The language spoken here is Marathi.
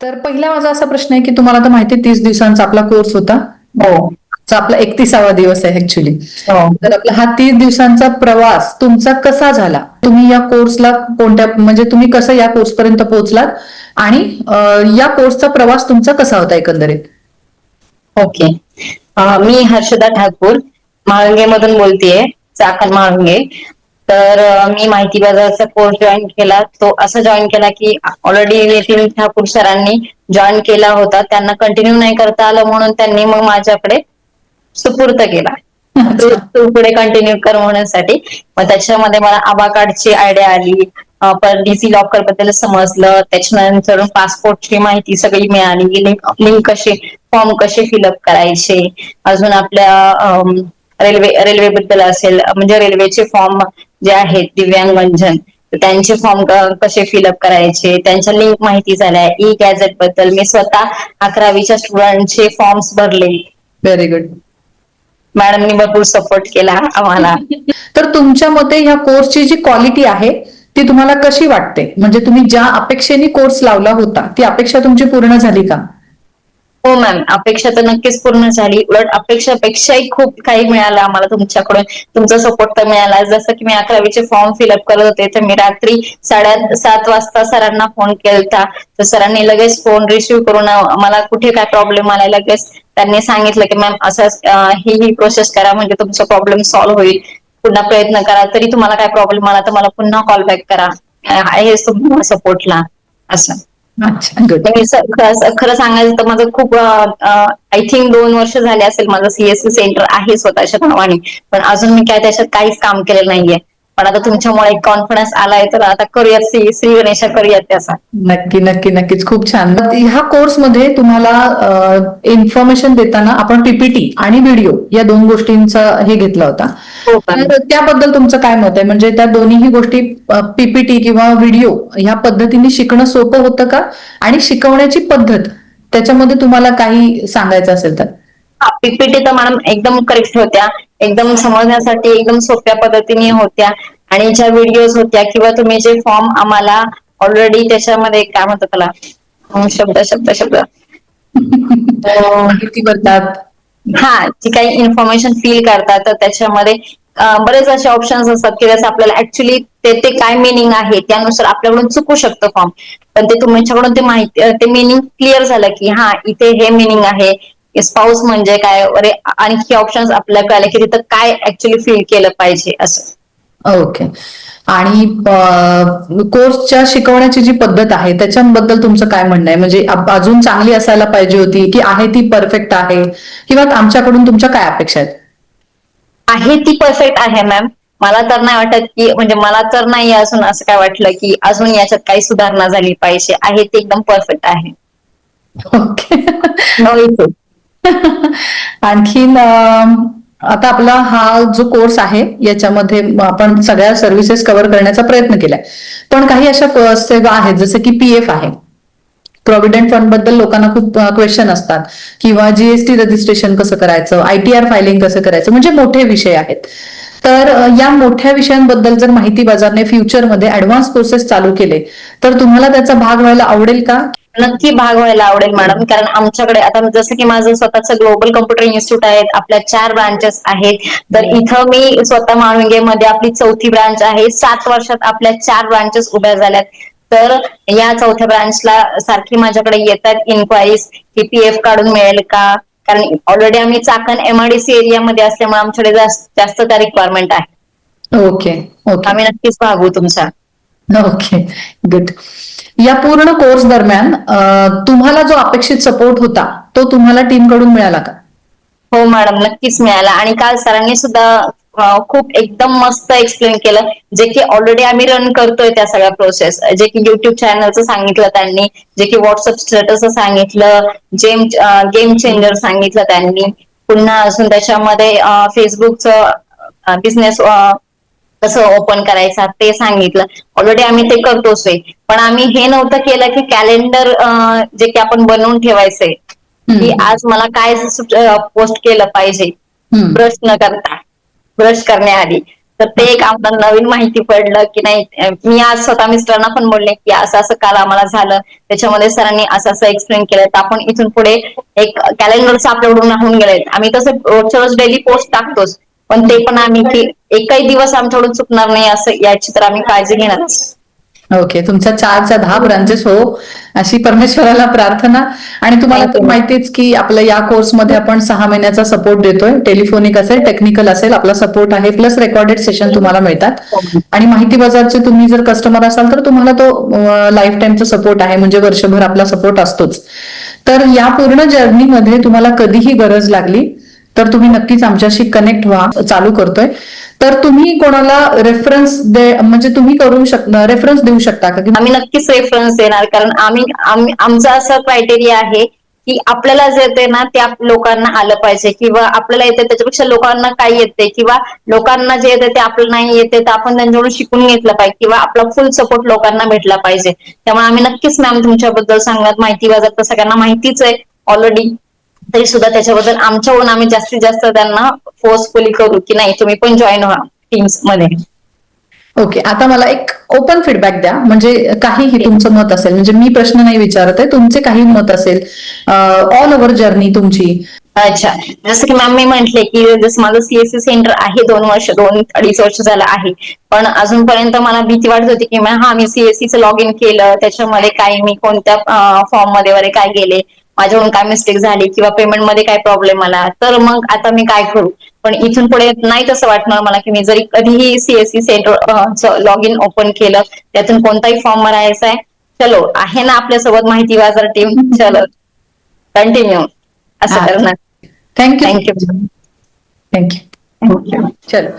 तर पहिला माझा असा प्रश्न आहे की तुम्हाला तर माहिती तीस दिवसांचा आपला कोर्स होता. हो. आपला एकतीसावा दिवस आहे ऍक्च्युली हो. तर आपला हा तीस दिवसांचा प्रवास तुमचा कसा झाला? तुम्ही या कोर्सला कोणत्या म्हणजे तुम्ही कसं या कोर्स पर्यंत पोहोचलात? आणि या कोर्सचा प्रवास तुमचा कसा होता एकंदरीत? ओके. मी हर्षदा ठाकूर म्हाळुंगे मधून बोलतेय चाकण म्हाळुंगे. तर मी माहिती बाजाराचा कोर्स जॉईन केला. तो असा जॉईन केला की ऑलरेडी नितीन ठाकूर सरांनी जॉईन केला होता. त्यांना कंटिन्यू नाही करता आलं म्हणून त्यांनी मग माझ्याकडे सुपूर्त केला. तू तू पुढे कंटिन्यू कर म्हणण्यासाठी. मग त्याच्यामध्ये मला आभा कार्डची आयडिया आली. परत डीसी लॉकरबद्दल समजलं. त्याच्यानंतर पासपोर्टची माहिती सगळी मिळाली. लिंक लिंक कशी फॉर्म कसे फिलअप करायचे. अजून आपल्या रेल्वे रेल्वे बद्दल असेल म्हणजे रेल्वेचे फॉर्म जे आहेत दिव्यांग वंजन तर त्यांचे फॉर्म कसे फिलअप करायचे? त्यांच्या लिंक माहिती झाल्या. ई गॅझेटबद्दल मी स्वतः अकरावीच्या स्टुडंटचे फॉर्म्स भरले. व्हेरी गुड मॅडमनी भरपूर सपोर्ट केला आम्हाला. तर तुमच्या मते ह्या कोर्सची जी क्वालिटी आहे ती तुम्हाला कशी वाटते? म्हणजे तुम्ही ज्या अपेक्षेने कोर्स लावला होता ती अपेक्षा तुमची पूर्ण झाली का? हो मॅम अपेक्षा तर नक्कीच पूर्ण झाली. उलट अपेक्षापेक्षाही खूप काही मिळालं आम्हाला तुमच्याकडून. तुमचा सपोर्ट तर मिळाला. जसं की मी अकरावीचे फॉर्म फिलअप करत होते तर मी रात्री साडे सात वाजता सरांना फोन केलता. तर सरांनी लगेच फोन रिसिव्ह करून मला कुठे काय प्रॉब्लेम आला लगेच त्यांनी सांगितलं की मॅम असं ही ही प्रोसेस करा म्हणजे तुमचा प्रॉब्लेम सॉल्व्ह होईल. पुन्हा प्रयत्न करा. तरी तुम्हाला काय प्रॉब्लेम आला तर मला पुन्हा कॉल बॅक करा. आहे सपोर्टला असं. खरं खरं सांगायचं तर माझं खूप आय थिंक दोन वर्ष झाले असेल माझं सीएससी सेंटर आहे स्वतःच्या नावाने. पण अजून मी काय त्याच्यात काहीच काम केलेलं नाहीये. पण आता तुमच्यामुळे कॉन्फिडन्स आलाय तर आता करूयात श्री श्री गणेशा करूयात त्याचा. नक्की नक्की नक्कीच. खूप छान. ह्या कोर्समध्ये तुम्हाला इन्फॉर्मेशन देताना आपण पीपीटी आणि व्हिडिओ या दोन गोष्टींचा हे घेतला होता. हो? तर त्याबद्दल तुमचं काय मत आहे? म्हणजे त्या दोन्हीही गोष्टी पीपीटी किंवा व्हिडिओ ह्या पद्धतीने शिकणं सोपं होतं का? आणि शिकवण्याची पद्धत त्याच्यामध्ये तुम्हाला काही सांगायचं असेल तर? पीपीटी तर मॅडम एकदम करेक्ट होत्या. एकदम समजण्यासाठी एकदम सोप्या पद्धतीने होत्या. आणि ज्या व्हिडिओज होत्या किंवा तुम्ही जे फॉर्म आम्हाला ऑलरेडी त्याच्यामध्ये काय म्हणतात त्याला? शब्द शब्द शब्द. माहिती करतात हा जी काही इन्फॉर्मेशन फील करतात. तर त्याच्यामध्ये बरेच असे ऑप्शन्स असतात की जसं आपल्याला ऍक्च्युली ते ते काय मिनिंग आहे त्यानुसार आपल्याकडून चुकू शकतं फॉर्म पण ते तुमच्याकडून ते माहिती ते मिनिंग क्लिअर झालं की हा इथे हे मिनिंग आहे. स्पाऊस म्हणजे काय? अरे आणखी ऑप्शन्स आपल्याला कळले की तिथं काय ऍक्च्युली फील केलं पाहिजे असं. ओके आणि कोर्सच्या शिकवण्याची जी पद्धत आहे त्याच्याबद्दल तुमचं काय म्हणणं आहे? म्हणजे अजून चांगली असायला पाहिजे होती की आहे ती परफेक्ट आहे? किंवा आमच्याकडून तुमच्या काय अपेक्षा आहेत? आहे ती परफेक्ट आहे मॅम मला तर नाही वाटत की म्हणजे मला तर नाही अजून असं काय वाटलं की अजून याच्यात काही सुधारणा झाली पाहिजे. आहे ती एकदम परफेक्ट आहे. Okay issue. आणखीन आता आपला हा जो कोर्स आहे याच्यामध्ये आपण सगळ्या सर्व्हिसेस कव्हर करण्याचा प्रयत्न केलाय. पण काही अशा सेवा आहेत जसं की पी एफ आहे. प्रॉव्हिडंट फंडबद्दल लोकांना खूप क्वेश्चन असतात. किंवा जीएसटी रजिस्ट्रेशन कसं करायचं? आयटीआर फायलिंग कसं करायचं? म्हणजे मोठे विषय आहेत. तर या मोठ्या विषयांबद्दल जर माहिती बाजारने फ्युचरमध्ये ऍडव्हान्स कोर्सेस चालू केले तर तुम्हाला त्याचा भाग व्हायला आवडेल का? नक्की भाग व्हायला आवडेल मॅडम कारण आमच्याकडे आता जसं की माझं स्वतःचं ग्लोबल कम्प्युटर इन्स्टिट्यूट आहे आपल्या चार ब्रांचेस आहेत. तर इथं मी स्वतः माळुंगेमध्ये आपली चौथी ब्रांच आहे. सात वर्षात आपल्या चार ब्रांचेस उभ्या झाल्यात. तर या चौथ्या ब्रांचला सारखी माझ्याकडे येतात इन्क्वायरीज की पी एफ काढून मिळेल का? कारण ऑलरेडी आम्ही चाकण एमआयडीसी एरियामध्ये असल्यामुळे आमच्याकडे जास्त जास्त त्या रिक्वायरमेंट आहे. ओके ओके आम्ही नक्कीच भागू तुमचा. ओके गुड या पूर्ण कोर्स दरम्यान तुम्हाला जो अपेक्षित सपोर्ट होता तो तुम्हाला टीमकडून मिळाला का? हो मॅडम नक्कीच मिळाला. आणि काल सरांनी सुद्धा खूप एकदम मस्त एक्सप्लेन केलं जे की ऑलरेडी आम्ही रन करतोय त्या सगळ्या प्रोसेस जे की युट्यूब चॅनलचं सांगितलं त्यांनी जे की व्हॉट्सअप स्टेटस सांगितलं जेम गेम चेंजर सांगितलं त्यांनी. पुन्हा अजून त्याच्यामध्ये फेसबुकचं बिझनेस कसं ओपन करायचा ते सांगितलं. ऑलरेडी आम्ही ते करतोच आहे. पण आम्ही हे नव्हतं केलं की कॅलेंडर जे की आपण बनवून ठेवायचंय की. आज मला काय पोस्ट केलं पाहिजे. ब्रश न करता. ब्रश करण्याआधी. तर ते एक आम्हाला नवीन माहिती पडलं की नाही मी आज स्वतः मिस्टरांना पण बोलले की असं असं काल आम्हाला झालं. त्याच्यामध्ये सरांनी असं असं एक्सप्लेन केलं. तर आपण इथून पुढे एक कॅलेंडरचं आपल्याकडून होऊन गेलंय आम्ही तसं रोजच्या रोज डेली पोस्ट टाकतोच. पण ते पण आम्ही की एकही दिवस आमच्याकडून चुकणार नाही असं याची तर आम्ही काळजी घेणारच. ओके तुमच्या चारच्या दहा ब्रांचेस हो अशी परमेश्वराला प्रार्थना. आणि तुम्हाला तर माहितीच की आपल्या या कोर्समध्ये आपण सहा महिन्याचा सपोर्ट देतोय. टेलिफोनिक असेल टेक्निकल असेल आपला सपोर्ट आहे प्लस रेकॉर्डेड सेशन तुम्हाला मिळतात. आणि माहिती बाजारचे तुम्ही जर कस्टमर असाल तर तुम्हाला तो लाईफ टाईमचा सपोर्ट आहे म्हणजे वर्षभर आपला सपोर्ट असतोच. तर या पूर्ण जर्नीमध्ये तुम्हाला कधीही गरज लागली तर तुम्ही नक्कीच आमच्याशी कनेक्ट व्हा चालू करतोय. तर तुम्ही कोणाला रेफरन्स दे म्हणजे तुम्ही करू शकता रेफरन्स देऊ शकता का? आम्ही नक्कीच रेफरन्स देणार कारण आम्ही आमचा असं क्रायटेरिया आहे की आपल्याला जे येते ना ते लोकांना आलं पाहिजे किंवा आपल्याला येते त्याच्यापेक्षा लोकांना काय येते किंवा लोकांना जे येते ते आपल्याला नाही येते तर आपण त्यांच्याकडून शिकून घेतलं पाहिजे किंवा आपला फुल सपोर्ट लोकांना भेटला पाहिजे. त्यामुळे आम्ही नक्कीच मॅम तुमच्याबद्दल सांगणार माहिती वाजत तर सगळ्यांना माहितीच आहे ऑलरेडी तरी सुद्धा त्याच्याबद्दल आमच्याकडून आम्ही जास्तीत जास्त त्यांना फोर्सफुली करू की नाही तुम्ही पण जॉईन व्हा टीम्समध्ये. ओके आता मला एक ओपन फीडबॅक द्या. म्हणजे काहीही तुमचं मत असेल म्हणजे मी प्रश्न नाही विचारत आहे तुमचे काही मत असेल ऑल ओव्हर जर्नी तुमची. अच्छा जसं की मॅम मी म्हंटले की जसं माझं सीएससी सेंटर आहे दोन वर्ष दोन अडीच वर्ष झालं आहे. पण अजूनपर्यंत मला भीती वाटत होती की मॅम हा मी सीएससीचं लॉग इन केलं त्याच्यामध्ये काय मी कोणत्या फॉर्ममध्ये वगैरे काय गेले? माझ्याकडून काय मिस्टेक झाली किंवा पेमेंटमध्ये काय प्रॉब्लेम आला तर मग आता मी काय करू? पण इथून पुढे नाही तसं वाटणार मला की मी जरी कधीही CSC centre log in open केलं त्यातून कोणताही फॉर्म भरायचा आहे चलो आहे ना आपल्यासोबत माहिती बाजार टीम चलो. कंटिन्यू असं. करणार. थँक्यू थँक्यू थँक्यू थँक्यू चलो